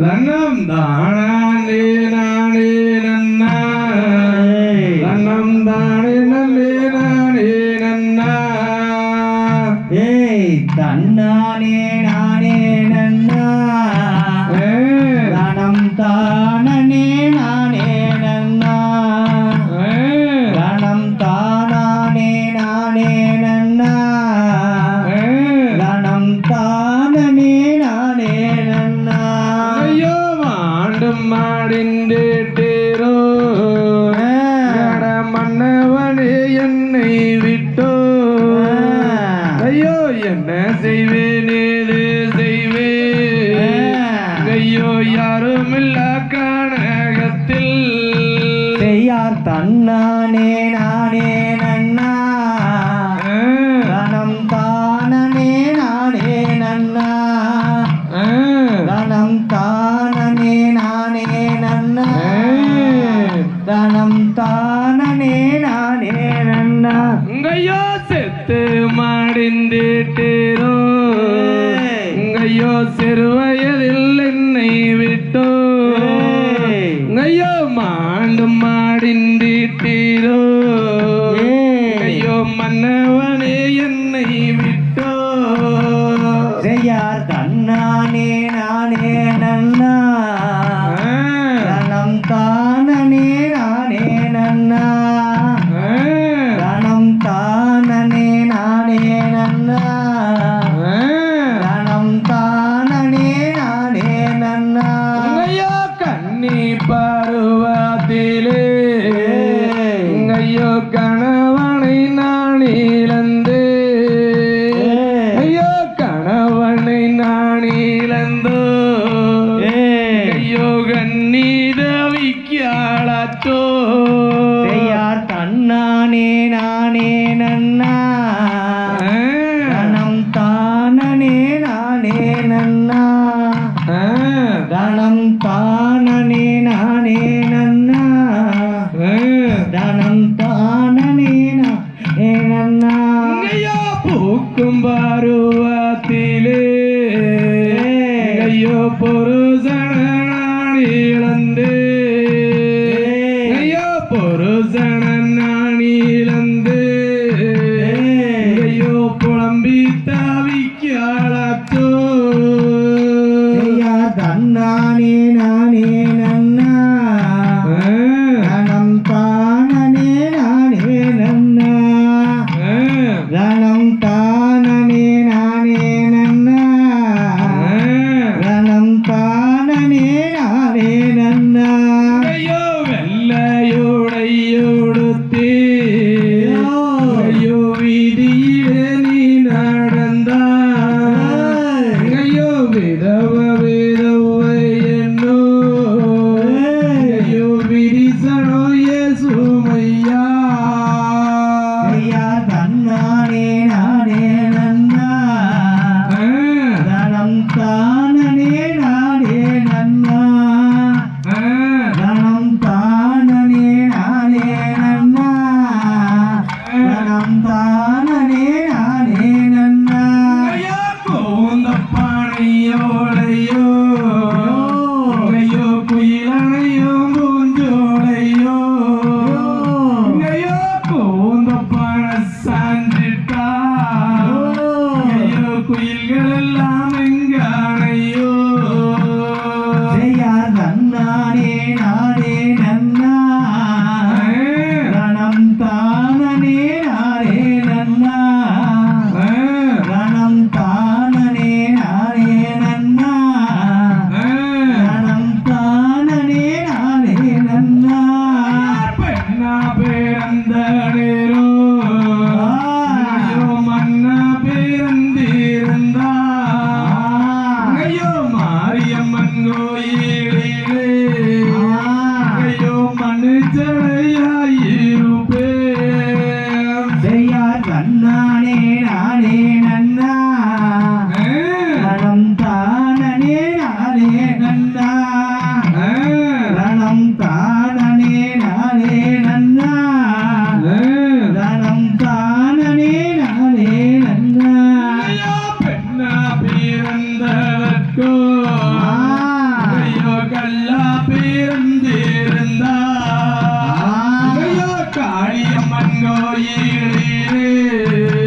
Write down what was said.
லன்னம் தானே நானே நன்னா லன்னம் தானே நன்னே நானே நன்னா ஏய் தன்னானே நானே நன்னா லனம் தான் மடிந்தேட்டேரோ மன்னவனே என்னை ತಾನನೇ ನಾನೇ ನನ್ನ ಅಯ್ಯೋ ಸೆತ್ತು ಮಾಡಿಂದಿಟ್ಟಿರೋ ஐயோ சிறுவயதில் என்னை விட்டோ? ஐயோ மாண்டு மாடிந்தீட்டீரோ? ஐயோ மன்னவனே என்னை விட்டோ? செய்யார் ஐயோ கணவனை நான் இழந்து. ஐயோ கணவனை நான் இழந்தோ. ஐயோ கண்ணீர் பொருசனானி இழந்து ஐயோ பொருசனானி இழந்து ஐயோ புலம்பி தாவிக்காளத்தோ தன்னானே நானே நன்னா. ரணம் தானனே நானே நன்னா. ती high மனுஷனையாயி Tango yiri